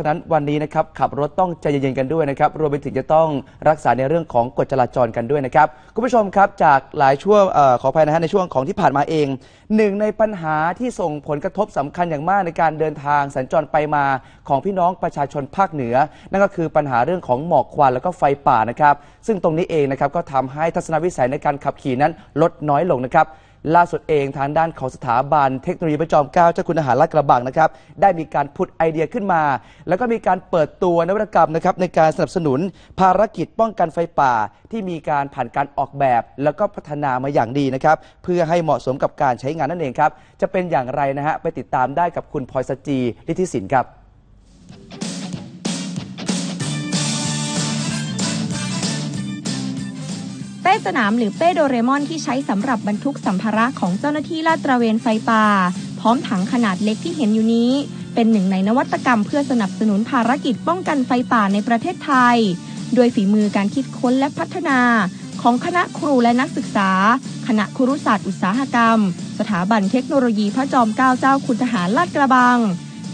ฉะนั้นวันนี้นะครับขับรถต้องใจเย็นๆกันด้วยนะครับรวมไปถึงจะต้องรักษาในเรื่องของกฎจราจรกันด้วยนะครับคุณผู้ชมครับจากหลายช่วงเออขออภัยนะฮะในช่วงของที่ผ่านมาเองหนึ่งในปัญหาที่ส่งผลกระทบสำคัญอย่างมากในการเดินทางสัญจรไปมาของพี่น้องประชาชนภาคเหนือ นั่นก็คือปัญหาเรื่องของหมอกควันแล้วก็ไฟป่านะครับซึ่งตรงนี้เองนะครับก็ทำให้ทัศนวิสัยในการขับขี่นั้นลดน้อยลงนะครับ ล่าสุดเองทางด้านของสถาบันเทคโนโลยีประจอมเกล้าเจ้าคุณอาหารลาดกระบังนะครับได้มีการพุดไอเดียขึ้นมา แล้วก็มีการเปิดตัวนวัตกรรมนะครับในการสนับสนุนภารกิจป้องกันไฟป่า ที่มีการผ่านการออกแบบ แล้วก็พัฒนามาอย่างดีนะครับเพื่อให้เหมาะสมกับการใช้งานนั่นเองครับจะเป็นอย่างไรนะฮะไปติดตามได้กับคุณพลอยสจีลิธิสินครับ ป้สนามหรือเป้โดเรมอนที่ใช้สำหรับบรรทุกสัมภาระของเจ้าหน้าที่ลาดตระเวนไฟป่า พร้อมถังขนาดเล็กที่เห็นอยู่นี้ เป็นหนึ่งในนวัตกรรมเพื่อสนับสนุนภารกิจป้องกันไฟป่าในประเทศไทย โดยฝีมือการคิดค้นและพัฒนา ของคณะครูและนักศึกษา คณะครุศาสตร์อุตสาหกรรม สถาบันเทคโนโลยีพระจอมเกล้าเจ้าคุณทหารลาดกระบัง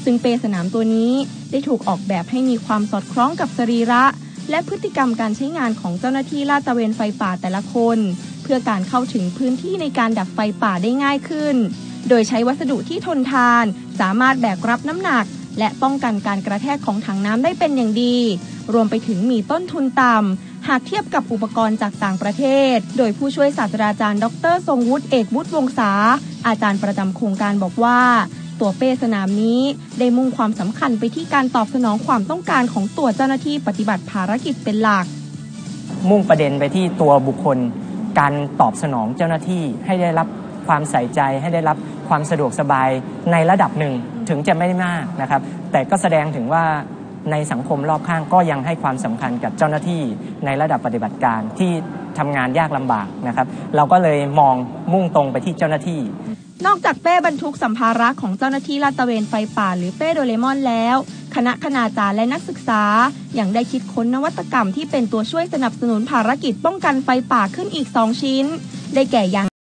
ซึ่งเปสนามตัวนี้ได้ถูกออกแบบให้มีความสอดคล้องกับสรีระ และพฤติกรรมการใช้งานของเจ้าหน้าที่ลาดตระเวนไฟป่าแต่ละคน เพื่อการเข้าถึงพื้นที่ในการดับไฟป่าได้ง่ายขึ้น โดยใช้วัสดุที่ทนทาน สามารถแบกรับน้ำหนัก และป้องกันการกระแทกของถังน้ำได้เป็นอย่างดี รวมไปถึงมีต้นทุนต่ำหากเทียบกับอุปกรณ์จากต่างประเทศ โดยผู้ช่วยศาสตราจารย์ ดร ทรงวุฒิเอกวุฒิวงศาอาจารย์ประจำโครงการบอกว่า ตัวเป้สนามนี้ได้มุ่งความสำคัญไปที่การตอบสนองความต้องการของตัวเจ้าหน้าที่ปฏิบัติภารกิจเป็นหลัก มุ่งประเด็นไปที่ตัวบุคคล การตอบสนองเจ้าหน้าที่ให้ได้รับความใส่ใจให้ได้รับความสะดวกสบายในระดับหนึ่งถึงจะไม่ได้มากนะครับ แต่ก็แสดงถึงว่าในสังคมรอบข้างก็ยังให้ความสำคัญกับเจ้าหน้าที่ในระดับปฏิบัติการที่ทำงานยากลำบากนะครับ เราก็เลยมองมุ่งตรงไปที่เจ้าหน้าที่ นอกจากเป้บรรทุกสัมภาระของเจ้าหน้าที่ลาดตระเวนไฟป่าหรือเป้โดเรมอนแล้ว คณะคณาจารย์และนักศึกษายัางได้คิดค้นนวัตกรรมที่เป็นตัวช่วยสนับสนุนภารกิจป้องกันไฟป่าขึ้นอีก 2 ชิ้น ได้แก่ยาง